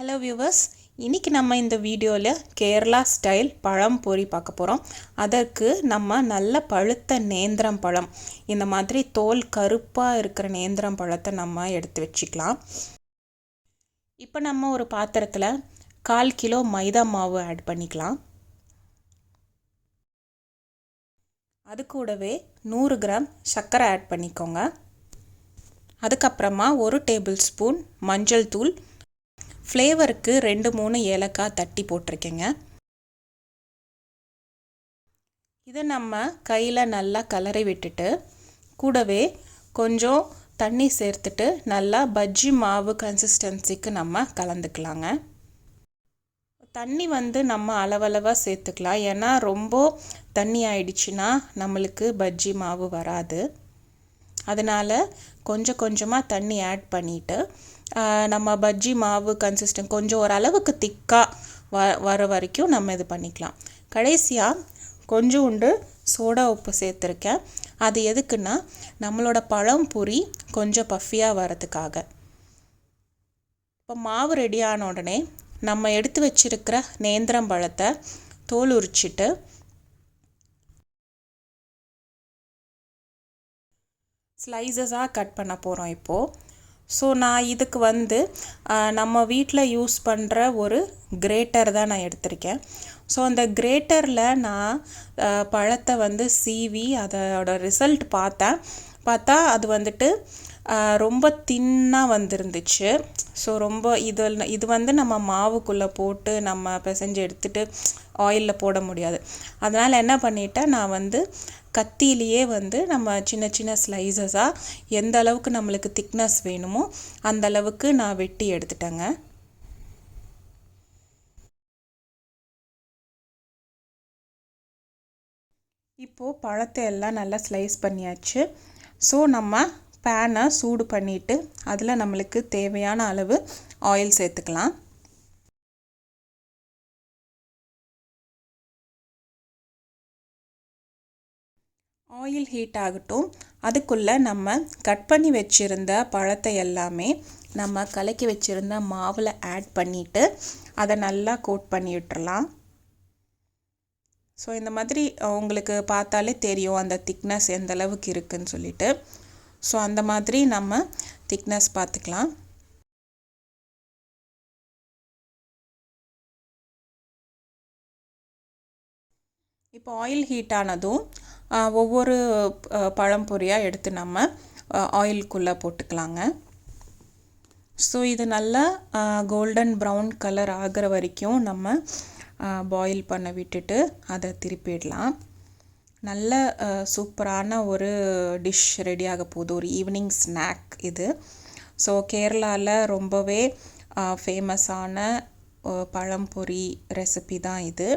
Hello viewers இன்றைக்கி நம்ம இந்த வீடியோவில் கேரளா ஸ்டைல் பழம் பொரி பார்க்க போகிறோம் அதற்கு நம்ம நல்ல பழுத்த நேந்திரம் பழம் இந்த மாதிரி தோல் கருப்பாக இருக்கிற நேந்திரம் பழத்தை நம்ம எடுத்து வச்சுக்கலாம். இப்போ நம்ம ஒரு பாத்திரத்தில் கால் கிலோ மைதா மாவு ஆட் பண்ணிக்கலாம். அது கூடவே நூறு கிராம் சர்க்கரை ஆட் பண்ணிக்கோங்க. அதுக்கப்புறமா ஒரு டேபிள் ஸ்பூன் மஞ்சள் தூள் ஃப்ளேவருக்கு ரெண்டு மூணு ஏலக்காய் தட்டி போட்டிருக்கேங்க. இதை நம்ம கையில் நல்லா கலரை விட்டுட்டு கூடவே கொஞ்சம் தண்ணி சேர்த்துட்டு நல்லா பஜ்ஜி மாவு கன்சிஸ்டன்சிக்கு நம்ம கலந்துக்கலாங்க. தண்ணி வந்து நம்ம அளவளவாக சேர்த்துக்கலாம். ஏன்னா ரொம்ப தண்ணி ஆயிடுச்சுன்னா நம்மளுக்கு பஜ்ஜி மாவு வராது. அதனால் கொஞ்சம் கொஞ்சமாக தண்ணி ஆட் பண்ணிவிட்டு நம்ம பஜ்ஜி மாவு கன்சிஸ்டன் கொஞ்சம் ஓரளவுக்கு திக்காக வ வர வரைக்கும் நம்ம இது பண்ணிக்கலாம். கடைசியாக கொஞ்சோண்டு சோடா உப்பு சேர்த்துருக்கேன். அது எதுக்குன்னா நம்மளோட பழம் பொரி கொஞ்சம் பஃபியாக வரதுக்காக இப்போ மாவு ரெடி ஆன உடனே நம்ம எடுத்து வச்சிருக்கிற நேந்திரம் பழத்தை தோல் உரிச்சிட்டு ஸ்லைசஸாக கட் பண்ண போகிறோம் இப்போது ஸோ நான் இதுக்கு வந்து நம்ம வீட்டில் யூஸ் பண்ணுற ஒரு கிரேட்டர் தான் நான் எடுத்திருக்கேன். ஸோ அந்த கிரேட்டரில் நான் பழத்தை வந்து சீவி அதோட ரிசல்ட் பார்த்தேன். பார்த்தா அது வந்துட்டு ரொம்ப தின்னாக வந்துருந்துச்சு. ஸோ ரொம்ப இது இது வந்து நம்ம மாவுக்குள்ளே போட்டு நம்ம பிசைஞ்சு எடுத்துகிட்டு ஆயிலில் போட முடியாது. அதனால் என்ன பண்ணிட்டேன் நான் வந்து கத்தியிலேயே வந்து நம்ம சின்ன சின்ன ஸ்லைசஸாக எந்த அளவுக்கு நம்மளுக்கு திக்னஸ் வேணுமோ அந்த அளவுக்கு நான் வெட்டி எடுத்துட்டேங்க. இப்போது பழத்தை எல்லாம் நல்லா ஸ்லைஸ் பண்ணியாச்சு. ஸோ நம்ம பேனை சூடு பண்ணிவிட்டு அதில் நம்மளுக்கு தேவையான அளவு ஆயில் சேர்த்துக்கலாம். ஆயில் ஹீட் ஆகட்டும். அதுக்குள்ளே நம்ம கட் பண்ணி வச்சுருந்த பழத்தை எல்லாமே நம்ம கலக்கி வச்சுருந்த மாவில் ஆட் பண்ணிவிட்டு அதை நல்லா கோட் பண்ணி விட்டுறலாம். ஸோ இந்த மாதிரி உங்களுக்கு பார்த்தாலே தெரியும் அந்த திக்னஸ் எந்த அளவுக்கு இருக்குதுன்னு சொல்லிட்டு. ஸோ அந்த மாதிரி நம்ம திக்னஸ் பார்த்துக்கலாம். இப்போ ஆயில் ஹீட் ஆனதும் ஒவ்வொரு பழம் பொரியாக எடுத்து நம்ம ஆயிலுக்குள்ளே போட்டுக்கலாங்க. ஸோ இது நல்லா கோல்டன் ப்ரௌன் கலர் ஆகிற வரைக்கும் நம்ம பாயில் பண்ண விட்டுட்டு அதை திருப்பிடலாம். நல்ல சூப்பரான ஒரு டிஷ் ரெடியாக போகுது. ஒரு ஈவினிங் ஸ்நாக் இது. ஸோ கேரளாவில் ரொம்பவே ஃபேமஸான பழம்பொரி ரெசிபி தான் இது.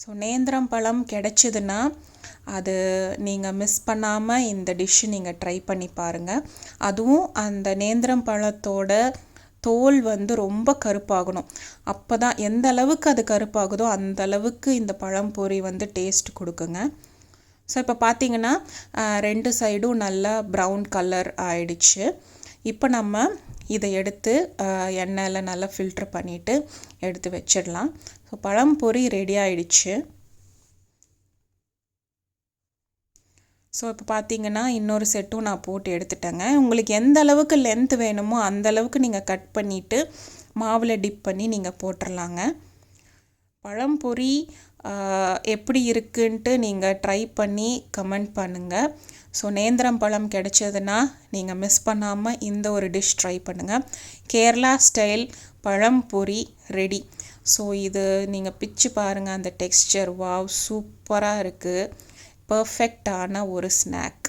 ஸோ நேந்திரம் பழம் கிடச்சிதுன்னா அது நீங்கள் மிஸ் பண்ணாமல் இந்த டிஷ்ஷு நீங்கள் ட்ரை பண்ணி பாருங்கள் அதுவும் அந்த நேந்திரம் பழத்தோட தோல் வந்து ரொம்ப கருப்பாகணும். அப்போ தான் எந்த அளவுக்கு அது கருப்பாகுதோ அந்த அளவுக்கு இந்த பழம் பொரி வந்து டேஸ்ட் கொடுக்குங்க. ஸோ இப்போ பார்த்தீங்கன்னா ரெண்டு சைடும் நல்லா ப்ரௌன் கலர் ஆயிடுச்சு. இப்போ நம்ம இதை எடுத்து எண்ணெயில் நல்லா ஃபில்ட்ரு பண்ணிவிட்டு எடுத்து வச்சிடலாம். ஸோ பழம் பொரி ரெடி ஆயிடுச்சு. ஸோ இப்போ பார்த்தீங்கன்னா இன்னொரு செட்டும் நான் போட்டு எடுத்துட்டேங்க. உங்களுக்கு எந்த அளவுக்கு லென்த் வேணுமோ அந்த அளவுக்கு நீங்கள் கட் பண்ணிவிட்டு மாவில் டிப் பண்ணி நீங்கள் போட்டுடலாங்க பழம்பொரி எப்படி இருக்குன்ட்டு நீங்கள் ட்ரை பண்ணி கமெண்ட் பண்ணுங்கள் ஸோ நேந்திரம் பழம் கிடைச்சதுன்னா நீங்கள் மிஸ் பண்ணாமல் இந்த ஒரு டிஷ் ட்ரை பண்ணுங்கள் கேரளா ஸ்டைல் பழம் பொரி ரெடி ஸோ இது நீங்கள் பிச்சு பாருங்கள் அந்த டெக்ஸ்டர் வாவ் சூப்பராக இருக்குது பர்ஃபெக்டான ஒரு ஸ்நாக்